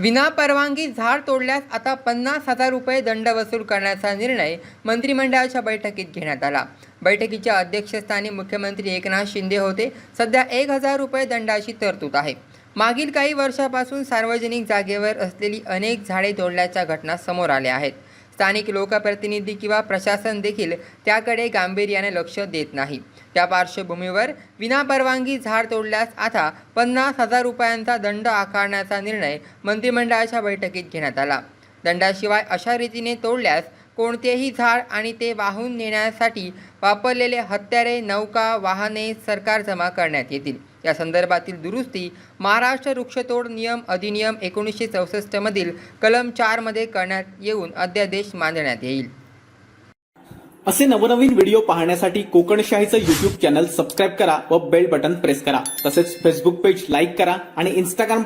विनापरवानगी झाड तोडल्यास आता पन्नास हजार रुपये दंड वसूल करण्याचा निर्णय मंत्रिमंडळाच्या बैठकीत घेण्यात आला. बैठकीच्या अध्यक्षस्थानी मुख्यमंत्री एकनाथ शिंदे होते. सध्या एक हजार रुपये दंडाची तरतूद आहे. मागील काही वर्षापासून सार्वजनिक जागेवर असलेली अनेक झाडे तोडल्याच्या घटना समोर आल्या आहेत. स्थानिक लोकप्रतिनिधी किंवा प्रशासन देखील त्याकडे गांभीर्याने लक्ष देत नाही. त्या पार्श्वभूमीवर विनापरवानगी झाड तोडल्यास आता पन्नास हजार रुपयांचा दंड आकारण्याचा निर्णय मंत्रिमंडळाच्या बैठकीत घेण्यात आला. दंडाशिवाय अशा रीतीने तोडल्यास कोणतेही झाड आणि ते वाहून नेण्यासाठी वापरलेले हत्यारे नौका वाहने सरकार जमा करण्यात येतील. या संदर्भातील दुरुस्ती महाराष्ट्र वृक्षतोड नियम अधिनियम एकोणीसशे चौसष्टमधील कलम चारमध्ये करण्यात येऊन अध्यादेश मांडण्यात येईल. असे नवनवीन व्हिडिओ पाहण्यासाठी कोकणशाहीचं युट्यूब चॅनल सबस्क्राईब करा व बेल बटन प्रेस करा. तसेच फेसबुक पेज लाईक करा आणि इंस्टाग्राम